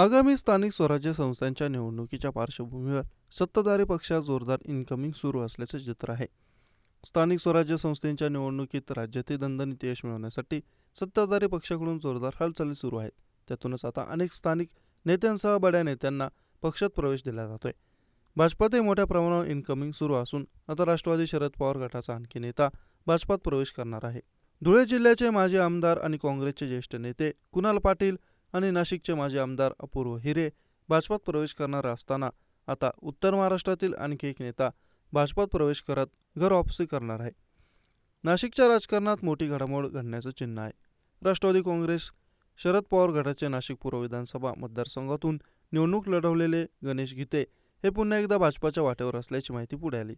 आगामी स्थानिक स्वराज्य संस्थांच्या निवडणुकीच्या पार्श्वभूमीवर सत्ताधारी पक्षात जोरदार इनकमिंग सुरू असल्याचे चित्र आहे. स्थानिक स्वराज्य संस्थेच्या निवडणुकीत राज्यातील दणदणीत यश मिळवण्यासाठी सत्ताधारी पक्षाकडून जोरदार हालचाली सुरू आहेत. त्यातूनच आता अनेक स्थानिक नेत्यांसह बड्या नेत्यांना पक्षात प्रवेश दिला जातोय. भाजपातही मोठ्या प्रमाणावर इनकमिंग सुरू असून आता राष्ट्रवादी शरद पवार गटाचा आणखी नेता भाजपात प्रवेश करणार आहे. धुळे जिल्ह्याचे माजी आमदार आणि काँग्रेसचे ज्येष्ठ नेते कुणाल पाटील आणि नाशिकचे माजी आमदार अपूर्व हिरे भाजपात प्रवेश करणार असताना आता उत्तर महाराष्ट्रातील आणखी एक नेता भाजपात प्रवेश करत घर वापसी करणार आहे. नाशिकच्या राजकारणात मोठी घडामोड घडण्याचं चिन्ह आहे. राष्ट्रवादी काँग्रेस शरद पवार गटाचे नाशिक पूर्व विधानसभा मतदारसंघातून निवडणूक लढवलेले गणेश गीते हे पुन्हा एकदा भाजपाच्या वाटेवर असल्याची माहिती पुढे आली.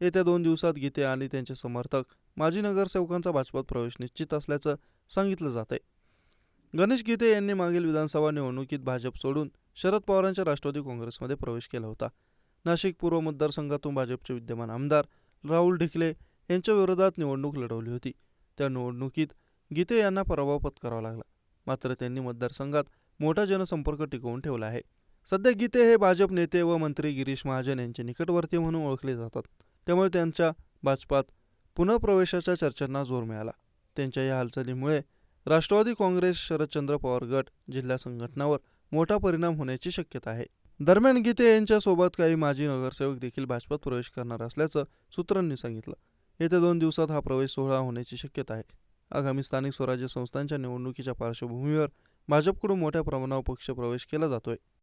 येत्या दोन दिवसात गीते आणि त्यांचे समर्थक माजी नगरसेवकांचा भाजपात प्रवेश निश्चित असल्याचं सांगितलं जात आहे गणेश गीते यांनी मागील विधानसभा निवडणुकीत भाजप सोडून शरद पवारांच्या राष्ट्रवादी काँग्रेसमध्ये प्रवेश केला होता. नाशिक पूर्व मतदारसंघातून भाजपचे विद्यमान आमदार राहुल ढिकले यांच्या विरोधात निवडणूक लढवली होती. त्या निवडणुकीत गीते यांना पराभव पत्करावा लागला. मात्र त्यांनी मतदारसंघात मोठा जनसंपर्क टिकवून ठेवला आहे. सध्या गीते हे भाजप नेते व मंत्री गिरीश महाजन यांचे निकटवर्ती म्हणून ओळखले जातात. त्यामुळे त्यांच्या भाजपात पुनर्प्रवेशाच्या चर्चांना जोर मिळाला. त्यांच्या या हालचालीमुळे राष्ट्रवादी काँग्रेस शरदचंद्र पवार गट जिल्हा संघटनावर मोठा परिणाम होण्याची शक्यता आहे. दरम्यान गीते यांच्यासोबत काही माजी नगरसेवक देखील भाजपात प्रवेश करणार असल्याचं सूत्रांनी सांगितलं. येत्या दोन दिवसात हा प्रवेश सोहळा होण्याची शक्यता आहे. आगामी स्थानिक स्वराज्य संस्थांच्या निवडणुकीच्या पार्श्वभूमीवर भाजपकडून मोठ्या प्रमाणावर पक्ष प्रवेश केला जातोय.